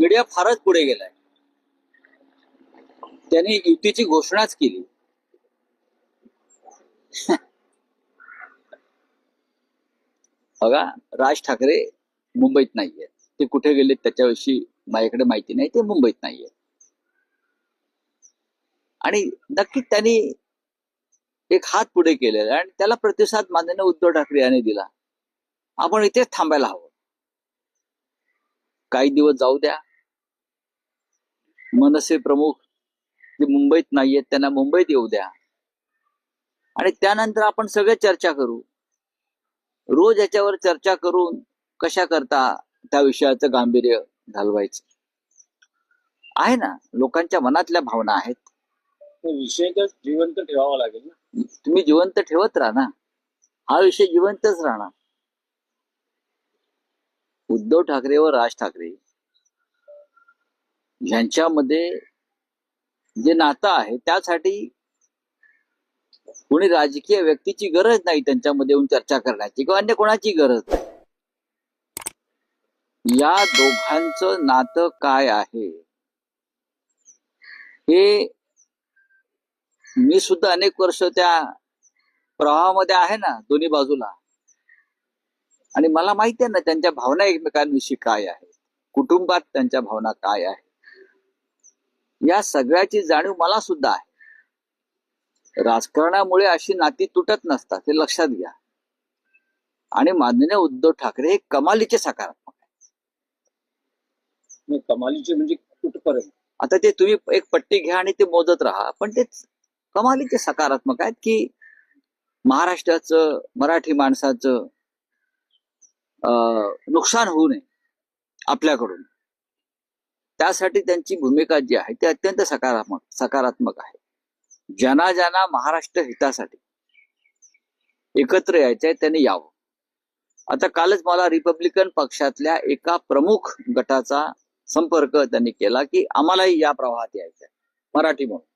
Media फारच पुढे गेलाय. त्यांनी युतीची घोषणाच केली. बघा राज ठाकरे मुंबईत नाहीये. ते कुठे गेले त्याच्याविषयी माझ्याकडे माहिती नाही ते मुंबईत नाहीये. आणि नक्कीच त्यांनी एक हात पुढे केलेला आहे आणि त्याला प्रतिसाद माननीय उद्धव ठाकरे यांनी दिला. आपण इथेच थांबायला हवं. काही दिवस जाऊ द्या. मनसे प्रमुख जे मुंबईत नाहीयेत त्यांना मुंबईत येऊ द्या. आणि त्यानंतर आपण सगळे चर्चा करू. रोज याच्यावर चर्चा करून कशा करता त्या विषयाचं गांभीर्य घालवायचं. आहे ना? लोकांच्या मनातल्या भावना आहेत. विषय तर जिवंत ठेवावा लागेल ना. तुम्ही जिवंत ठेवत राहा ना. हा विषय जिवंतच राहणार. उद्धव ठाकरे व राज ठाकरे. यांच्यामध्ये जे नातं आहे त्यासाठी कोणी राजकीय व्यक्तीची गरज नाही त्यांच्यामध्ये येऊन चर्चा करण्याची किंवा अन्य कोणाची गरज नाही. या दोघांचं नातं काय आहे? हे मी सुद्धा अनेक वर्ष त्या प्रवाहामध्ये आहे ना दोन्ही बाजूला. आणि मला माहिती आहे ना त्यांच्या भावना एकमेकांविषयी काय आहे कुटुंबात त्यांच्या भावना काय आहे या सगळ्याची जाणीव मला सुद्धा आहे. राजकारणामुळे अशी नाती तुटत नसतात हे लक्षात घ्या. आणि माननीय उद्धव ठाकरे हे कमालीचे सकारात्मक आहेत. कमालीचे म्हणजे कुठपर्यंत? आता ते तुम्ही एक पट्टी घ्या आणि ते मोजत राहा. पण ते कमालीचे सकारात्मक आहेत की महाराष्ट्राचं मराठी माणसाचं अं, नुकसान होऊ नये आपल्याकडून. त्यासाठी त्यांची भूमिका जी आहे ती अत्यंत सकारात्मक सकारात्मक आहे. ज्यांना ज्यांना महाराष्ट्र हितासाठी एकत्र यायचं आहे त्यांनी यावं. आता कालच मला रिपब्लिकन पक्षातल्या एका प्रमुख गटाचा संपर्क त्यांनी केला की आम्हालाही या प्रवाहात यायचं आहे मराठी म्हणून.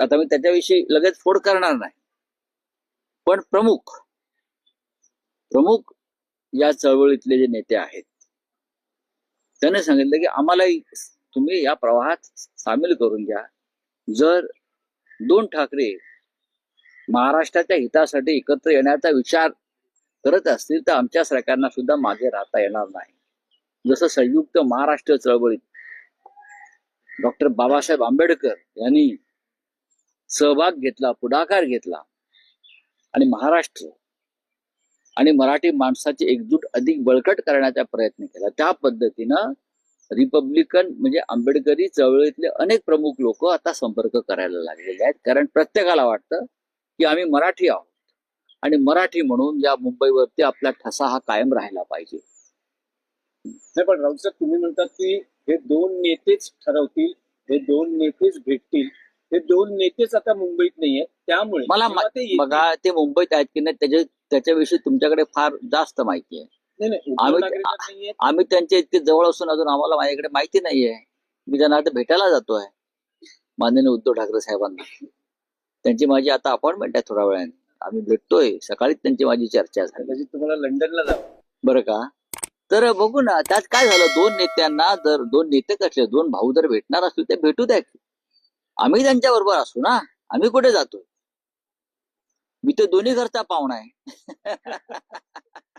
आता मी त्याच्याविषयी लगेच फोड करणार नाही. पण प्रमुख प्रमुख या चळवळीतले जे नेते आहेत त्याने सांगितलं की आम्हालाही तुम्ही या प्रवाहात सामील करून घ्या. जर दोन ठाकरे महाराष्ट्राच्या हितासाठी एकत्र येण्याचा विचार करत असतील तर आमच्या सरकारना सुद्धा मागे राहता येणार नाही. जसं संयुक्त महाराष्ट्र चळवळीत डॉक्टर बाबासाहेब आंबेडकर यांनी सहभाग घेतला पुढाकार घेतला आणि महाराष्ट्र आणि मराठी माणसाची एकजूट अधिक बळकट करण्याचा प्रयत्न केला. त्या पद्धतीनं रिपब्लिकन म्हणजे आंबेडकरी चळवळीतले अनेक प्रमुख लोक आता संपर्क करायला लागलेले आहेत. कारण प्रत्येकाला वाटतं की आम्ही मराठी आहोत. आणि मराठी म्हणून या मुंबईवरती आपला ठसा हा कायम राहिला पाहिजे. नाही पण राऊत साहेब तुम्ही म्हणतात की हे दोन नेतेच ठरवतील हे दोन नेतेच भेटतील हे दोन नेतेच आता मुंबईत नाहीये त्यामुळे मला ते बघा ते मुंबईत आहेत की नाही त्याच्या त्याच्याविषयी तुमच्याकडे फार जास्त माहिती आहे. नाही नाही उद्धव आम्ही- आम्ही त्यांच्या इतके जवळ असून अजून आम्हाला माझ्याकडे माहिती नाहीये. मी त्यांना आता भेटायला जातोय. माननीय उद्धव ठाकरे साहेबांना. त्यांची माझी आता अपॉइंटमेंट आहे थोड्या वेळाने. आम्ही भेटतोय. सकाळीच त्यांची माझी चर्चा झाली. तुम्हाला लंडनला जावं. बरं का? तर बघू ना त्यात काय झालं? दोन नेत्यांना जर दोन नेते कसले दोन भाऊ जर भेटणार असतील ते भेटू द्या. आम्ही त्यांच्या बरोबर असू ना? आम्ही कुठे जातो मी तर दोन्ही घरचा पाहुणा आहे.